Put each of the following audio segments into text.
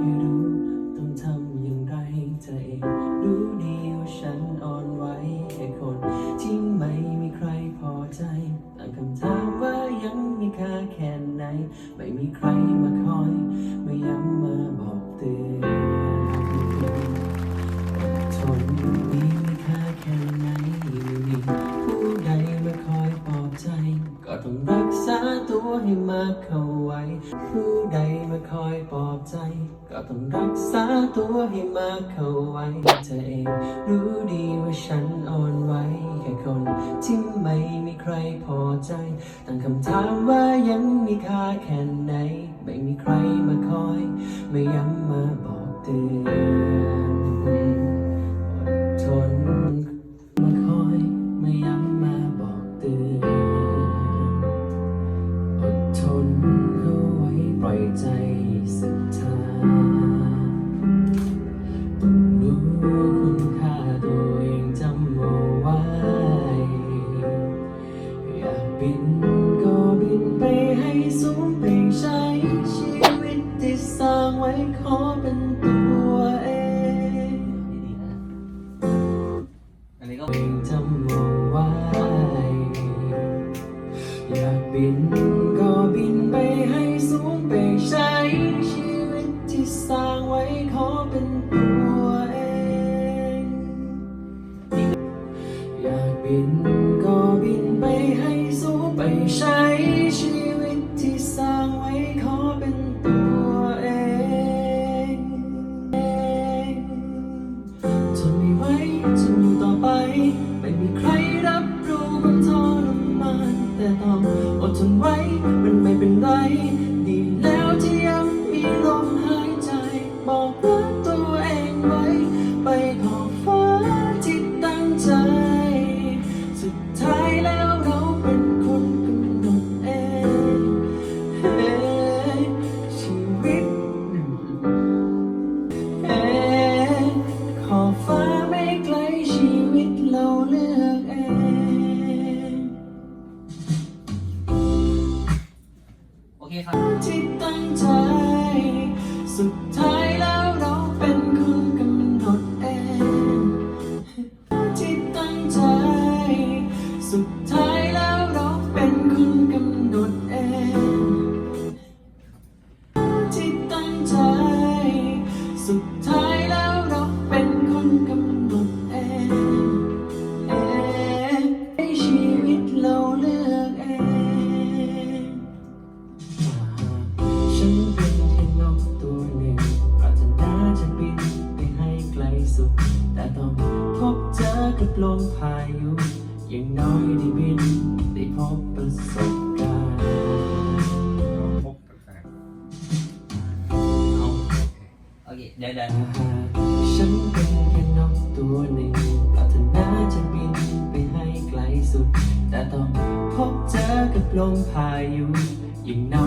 ให้รู้ต้องทำอย่างไรเธเองรู้ดีว่าฉันอ่อนไหวแค่คนที่ไม่มีใครพอใจตั้งคำถามว่ายังมีค่าแค่ไหน ไม่มีใครมาคอยไม่ย้ำมาบอกเตือนทนมีค่าแค่ไหนผู้ใดมาคอยปลอบใจ ก็ต้องรัก วให้มากเข้าไว้ ผู้ใดมาคอยปลอบใจ ก็ต้องรักษาตัวให้มากเข้าไว้เธอเองรู้ดีว่าฉันอ่อนไหวแค่คนที่ไม่มีใครพอใจตั้งคำถามว่ายังมีค่าแค่ไหน ไม่มีใครมาคอย ไม่ย้ำมาบอกเตือน บินก็บินไปให้สูงไปใช้ เคครับที่ตั้งใจสุดท้ายแล้วเราเป็นคนกำหนดเองที่ตั้งใจสุดท้ายแล้วเราเป็นคนกำหนดเองที่ตั้งใจ โอเคเดี๋ยวเดี๋ยวฉันเป็นแค่นกตัวหนึ่งปรารถนาจะบินไปให้ไกลสุด แต่ต้องพบเจอกับลมพายุอย่างน้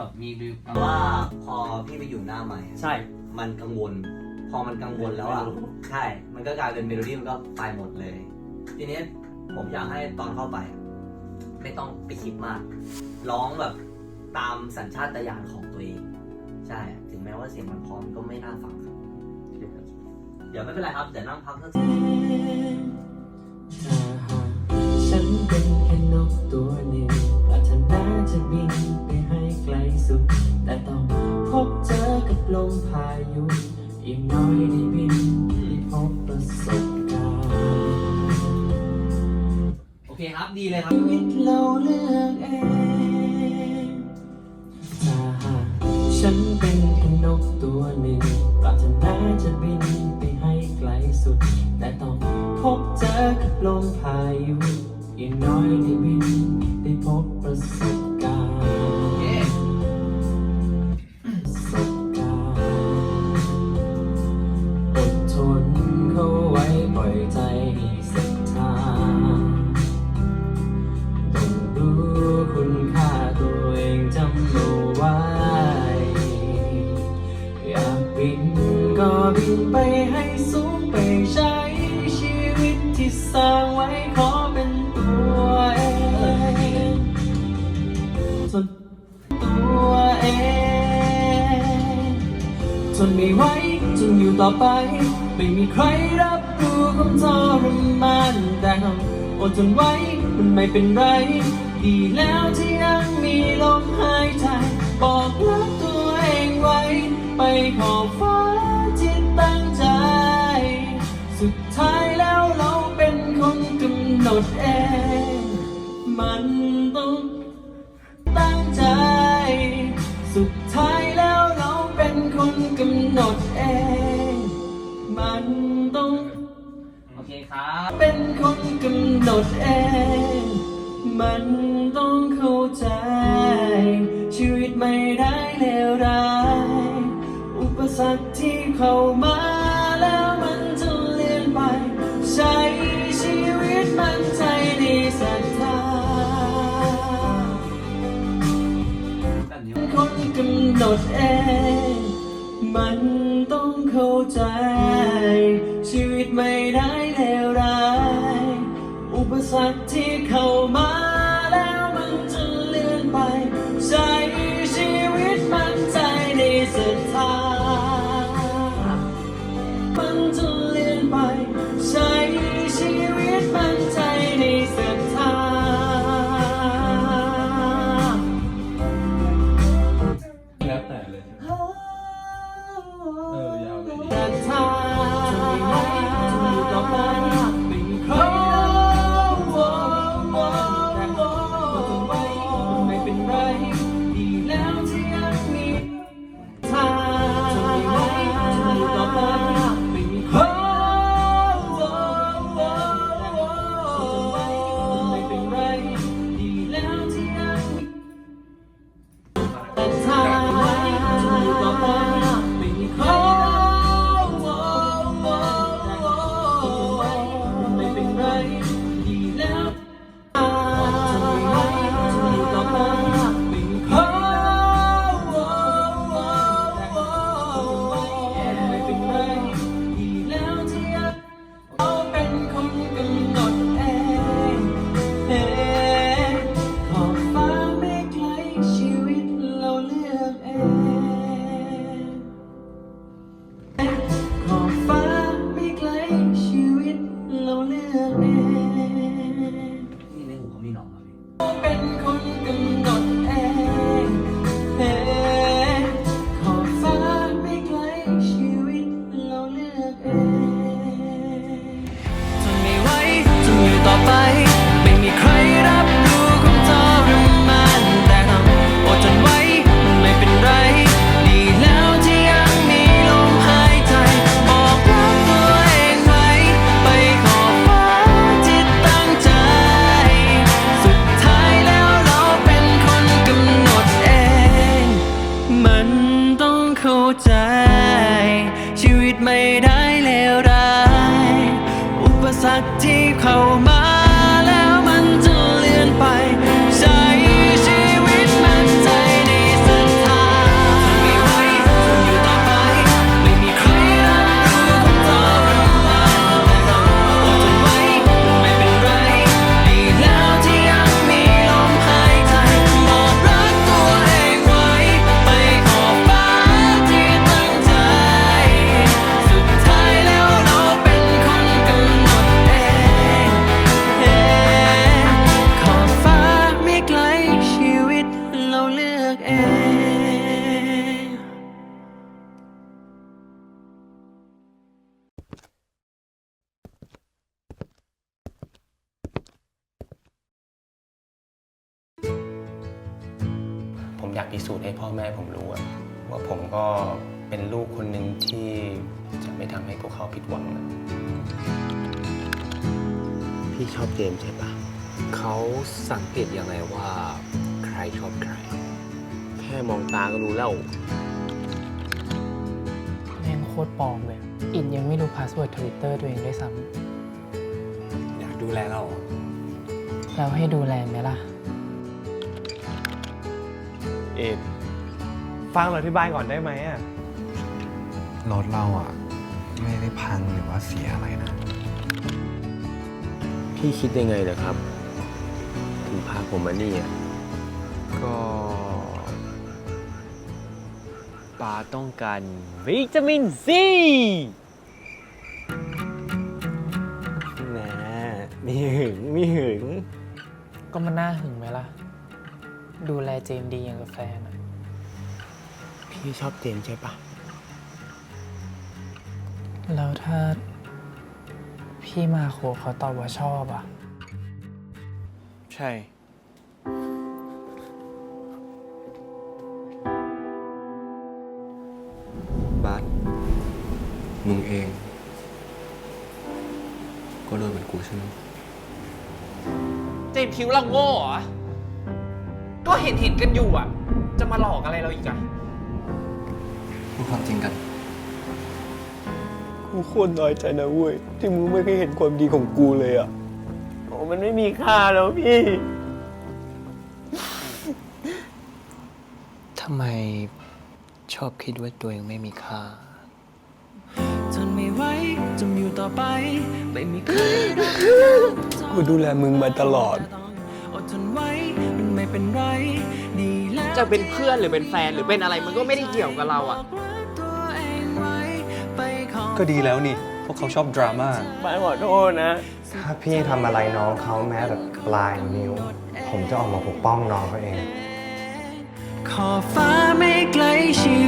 แบบมีวิวว่าพอพี่ไปอยู่หน้าใหม่ ใช่ มันกังวล พอมันกังวลแล้วอะ ใช่ มันก็กลายเป็นเมโลดี้มันก็ไปหมดเลย ทีนี้ผมอยากให้ตอนเข้าไป ไม่ต้องไปคิดมาก ร้องแบบตามสัญชาตญาณของตัวเอง ใช่ ถึงแม้ว่าเสียงมันพร้อมก็ไม่น่าฟังครับ เดี๋ยวไม่เป็นไรครับ เดี๋ยวนั่งพักสักถ้าหากฉันเป็นแค่นกตัวหนึ่งปรารถนา จะบินไปให้ไกลสุด แต่ต้องพบเจอกับลมพายุ อีกน้อยได้บินได้พบประสบการณ์โอเคครับ ดีเลยครับชีวิตเราเลือกเองถ้าหากฉันเป็นแค่นกตัวหนึ่งปรารถนาจะบินไปให้ไกลสุด แต่ต้องพบเจอกับลมพายุอย่างน้อยได้บินได้พบประสบ ทนไม่ไหวจนอยู่ต่อไป ไม่มีใครรับรู้ความทรมานแต่อดทนไว้มันไม่เป็นไร ดีแล้วที่ยังมีลมหายใจ บอกรักตัวเองไว้ ไปขอบฟ้าที่ตั้งใจ สุดท้ายแล้วเราเป็นคนกำหนดเอง มันต้องตั้งใจ สุดท้าย คนกำหนดเอง มันต้องโอเคครับ เป็นคนกำหนดเอง มันต้องเข้าใจ ชีวิตไม่ได้เลวร้าย อุปสรรคที่เข้ามาแล้วมันจะเลี่ยนไป ใช้ชีวิตมันใจในศรัทธาแบบนี้เป็นคนกำหนดเอง มันต้องเข้าใจ ชีวิตไม่ได้เลวร้าย อุปสรรคที่เข้ามา สูจน์ให้พ่อแม่ผมรู้อะว่าผมก็เป็นลูกคนหนึ่งที่จะไม่ทำให้พวกเขาผิดหวังอะพี่ชอบเจมส์ใช่ปะเขาสังเกตยังไงว่าใครชอบใคร แค่มองตาก็รู้แล้วแม่งโคตรปลอมเลย อินยังไม่รู้พาสเวิร์ดทวิตเตอร์ตัวเองด้วยซ้อยากดูแลเราำแล้วให้ดูแลไหมล่ะ เอกฟังเราอธิบายก่อนได้ไหมอะรถเราอะ ไม่ได้พังหรือว่าเสียอะไรนะ พี่คิดยังไงเหรอครับ ถึงพาผมมานี่อะก็ปาต้องการวิตามินซีนะมีหึงมีหึง ก็มันน่าหึงไหมล่ะ ดูแลเจมส์ดีอย่างกับแฟนอะพี่ชอบเจนใช่ปะแล้วถ้า พี่มาโคเขาตอบว่าชอบอะใช่ บัสมึงเอง ก็โดนเหมือนกูใช่ไหม เจมส์คิ้วเราโง่เหรอ ก็เห็นเห็นกันอยู่อะ จะมาหลอกอะไรเราอีกอะ พูดความจริงกัน กูโคตรน้อยใจนะเว้ย ที่มึงไม่เคยเห็นความดีของกูเลยอะ โอ้มันไม่มีค่าแล้วพี่ ทำไมชอบคิดว่าตัวเองไม่มีค่า ทนไม่ไหวจมอยู่ต่อไป ไม่มีใคร กูดูแลมึงมาตลอดอ เป็นไรดีแล้วจะเป็นเพื่อนหรือเป็นแฟนหรือเป็นอะไรมันก็ไม่ได้เกี่ยวกับเราอะตัวเองไว้ไปขอก็ดีแล้วนี่ พวกเขาชอบดราม่าบ้านขอโทษนะ ถ้าพี่ทำอะไรน้องเขาแม้แต่ปลายนิ้ว ผมจะออกมาปกป้องน้องเขาเอง ขอบฟ้าไม่ไกลชี